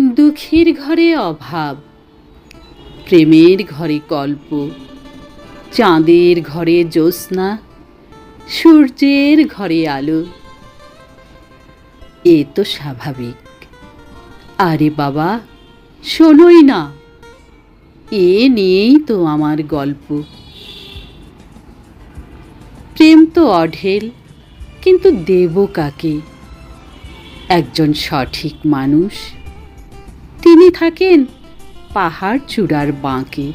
দুঃখের ঘরে অভাব, প্রেমের ঘরে কল্প, চাঁদের ঘরে জ্যোৎস্না, সূর্যের ঘরে আলো। এ তো স্বাভাবিক। আরে বাবা, শোনোই না। এ নিয়েই তো আমার গল্প। প্রেম তো অঢেল, কিন্তু দেব কাকে? একজন সঠিক মানুষ তিনি থাকেন পাহাড় চূড়ার বাঁকে।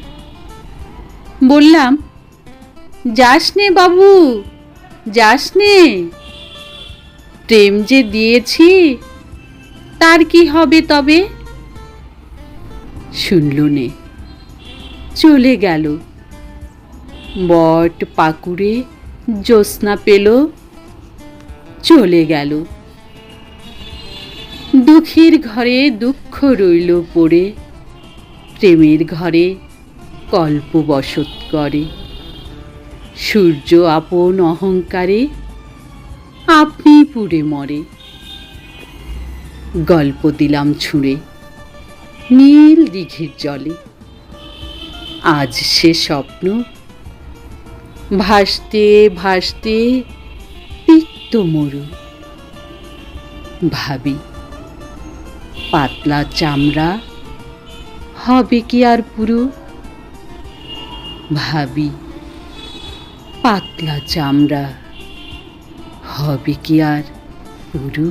বললাম, যাস নে বাবু, যাস নে। প্রেম যে দিয়েছি, তার কি হবে তবে? শুনল নে, চলে গেল। বট পাকুড়ে জ্যোৎস্না পেল, চলে গেল। দুঃখের ঘরে দুঃখ রইল পড়ে, প্রেমের ঘরে কল্প বসত করে। সূর্য আপন অহংকারে আপনি পুড়ে মরে। গল্প দিলাম ছুঁড়ে, নীল দিঘির জলে। আজ সে স্বপ্ন ভাসতে ভাসতে তিক্ত মরু। ভাবি পাতলা চামড়া। হবে কি আর পুরো? ভাবি পাতলা চামড়া। হবে কি আর পুরো?